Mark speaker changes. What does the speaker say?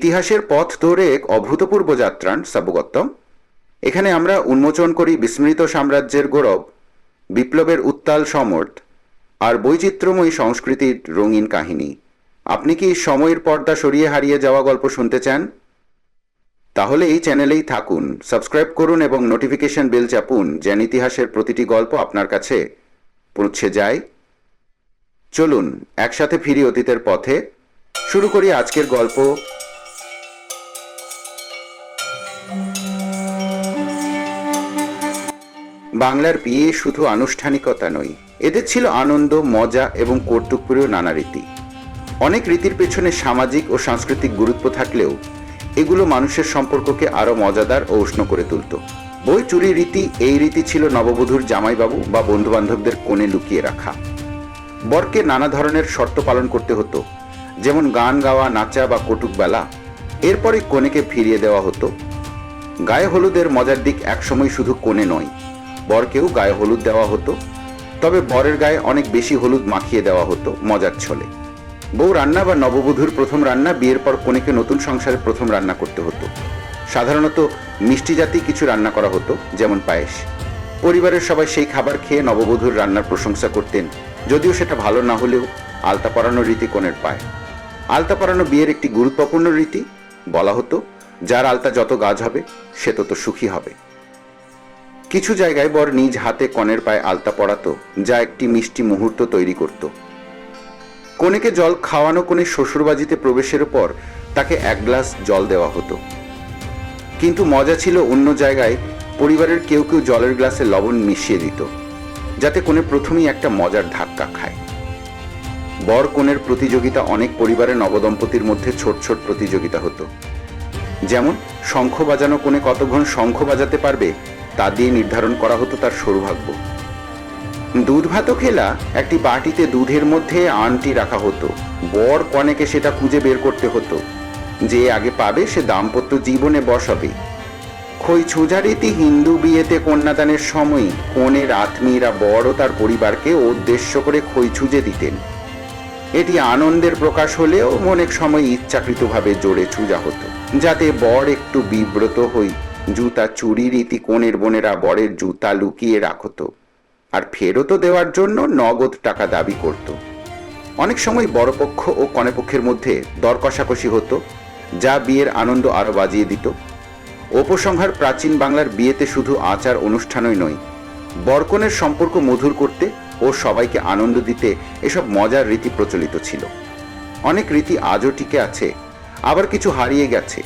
Speaker 1: ইতিহাসের পথ ধরে এক অভূতপূর্ব যাত্রান সাবগত্তম এখানে আমরা উন্মোচন করি বিস্মৃত সাম্রাজ্যের গৌরব, বিপ্লবের উত্তাল সমর্থ আর বৈচিত্র্যময়ী সংস্কৃতির রঙিন কাহিনী। আপনি কি সময়ের পর্দা সরিয়ে হারিয়ে যাওয়া গল্প শুনতে চান? তাহলে এই চ্যানেলেই থাকুন, সাবস্ক্রাইব করুন এবং নোটিফিকেশন বেল চাপুন যেন ইতিহাসের প্রতিটি গল্প আপনার কাছে পৌঁছে যায়। চলুন, একসাথে ফিরি অতীতের পথে। শুরু করি আজকের গল্প বাংলার বিয়ে শুধু আনুষ্ঠানিকতা নয়, এদের ছিল আনন্দ, মজা এবং কৌতুকপ্রিয় নানা রীতি। অনেক রীতির পেছনে সামাজিক ও সাংস্কৃতিক গুরুত্ব থাকলেও এগুলো মানুষের সম্পর্ককে আরও মজাদার ও উষ্ণ করে তুলত। বই চুরি রীতি, এই রীতি ছিল নববধূর জামাইবাবু বা বন্ধুবান্ধবদের কোণে লুকিয়ে রাখা। বরকে নানা ধরনের শর্ত পালন করতে হতো, যেমন গান গাওয়া, নাচা বা কটুক বেলা। এরপরে কনেকে ফিরিয়ে দেওয়া হতো। গায়ে হলুদের মজার দিক একসময় শুধু কোণে নয় বরকেও গায়ে হলুদ দেওয়া হতো। তবে বরের গায়ে অনেক বেশি হলুদ মাখিয়ে দেওয়া হতো মজার ছলে। বউ রান্না বা নববধূর প্রথম রান্না, বিয়ের পর কনেকে নতুন সংসারে প্রথম রান্না করতে হতো। সাধারণত মিষ্টি জাতীয় কিছু রান্না করা হতো, যেমন পায়েস। পরিবারের সবাই সেই খাবার খেয়ে নববধূর রান্নার প্রশংসা করতেন, যদিও সেটা ভালো না হলেও আলতা পরানো রীতি কনের পায়। আলতা পরানো বিয়ের একটি গুরুত্বপূর্ণ রীতি বলা হতো, যার আলতা যত গাছ হবে, সে তত সুখী হবে। কিছু জায়গায় বর নিজ হাতে কনের পায়ে আলতা পড়াতো যা একটি মিষ্টি মুহূর্ত তৈরি করত। কনেকে জল খাওয়ানো কোনে শ্বশুরবাজিতে প্রবেশের পর তাকে এক গ্লাস জল দেওয়া হতো। কিন্তু মজা ছিল অন্য জায়গায় পরিবারের কেউ কেউ জলের গ্লাসে লবণ মিশিয়ে দিত, যাতে কোনে প্রথমেই একটা মজার ধাক্কা খায়। বর কনের প্রতিযোগিতা অনেক পরিবারের নবদম্পতির মধ্যে ছোট ছোট প্রতিযোগিতা হতো। যেমন, শঙ্খ বাজানো কোণে কতক্ষণ শঙ্খ বাজাতে পারবে তা দিয়ে নির্ধারণ করা হতো তার সৌভাগ্য। দুধ ভাতও খেলা একটি বাটিতে দুধের মধ্যে আনটি রাখা হতো। বর কনেকে সেটা খুঁজে বের করতে হতো। যে আগে পাবে সে দাম্পত্য জীবনে বসাবে। খই ছোজা রীতি হিন্দু বিয়েতে কন্যাদানের সময় কনের আত্মীয়রা বড় তার পরিবারকে উদ্দেশ্য করে খই ছুঁজে দিতেন। এটি আনন্দের প্রকাশ হলেও অনেক সময় ইচ্ছাকৃতভাবে জোরে ছুজা হতো, যাতে বর একটু বিব্রত হই। জুতা চুরি রীতি কোণের বোনেরা বরের জুতা লুকিয়ে রাখত। আর ফেরতও দেওয়ার জন্য নগদ টাকা দাবি করত। অনেক সময় বড়পক্ষ ও কনেপক্ষের মধ্যে দর কষাকষি হতো, যা বিয়ের আনন্দ আরও বাজিয়ে দিত। উপসংহার প্রাচীন বাংলার বিয়েতে শুধু আচার অনুষ্ঠানই নয়, বরকনের সম্পর্ক মধুর করতে ও সবাইকে আনন্দ দিতে এসব মজার রীতি প্রচলিত ছিল। অনেক রীতি আজও টিকে আছে, আবার কিছু হারিয়ে গেছে।